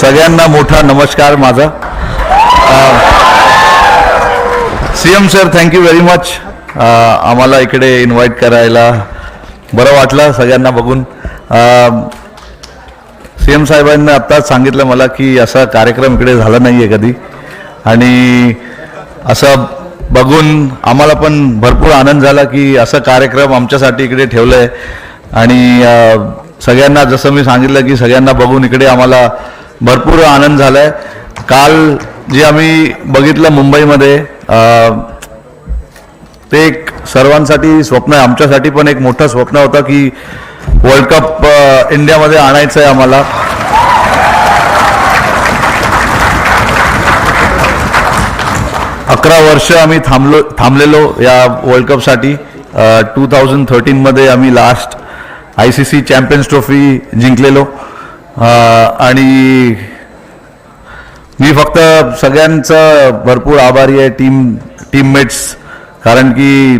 सगळ्यांना मोठा नमस्कार माझा. CM sir thank you very much आम्हाला इकडे इन्व्हाइट करायला बरं वाटलं सगळ्यांना बघून. सीएम साहेबांनी आत्ताच सांगितलं मला की असा कार्यक्रम इकडे झाला नाही आहे कधी. आणि असं बघून आम्हाला पण भरपूर आनंद झाला की असा कार्यक्रम आमच्यासाठी इकडे ठेवला आहे आणि सगळ्यांना जसं मी सांगितलं की सगळ्यांना बघून इकडे आम्हाला भरपूर आनंद झाला आहे काल जे आम्ही बघितलं मुंबईमध्ये ते एक सर्वांसाठी स्वप्न आहे. आमच्यासाठी पण एक मोठं स्वप्न होतं की वर्ल्ड कप इंडियामध्ये आणायचं आहे आम्हाला. अकरा वर्ष आम्ही थांबलो थांबलेलो या वर्ल्ड कपसाठी. टू थाउजंड थर्टीनमध्ये आम्ही last I C C champions trophy जिंकलेलो. आणि मी फक्त सगळ्यांचं भरपूर आभारी आहे टीम टीममेट्स कारण की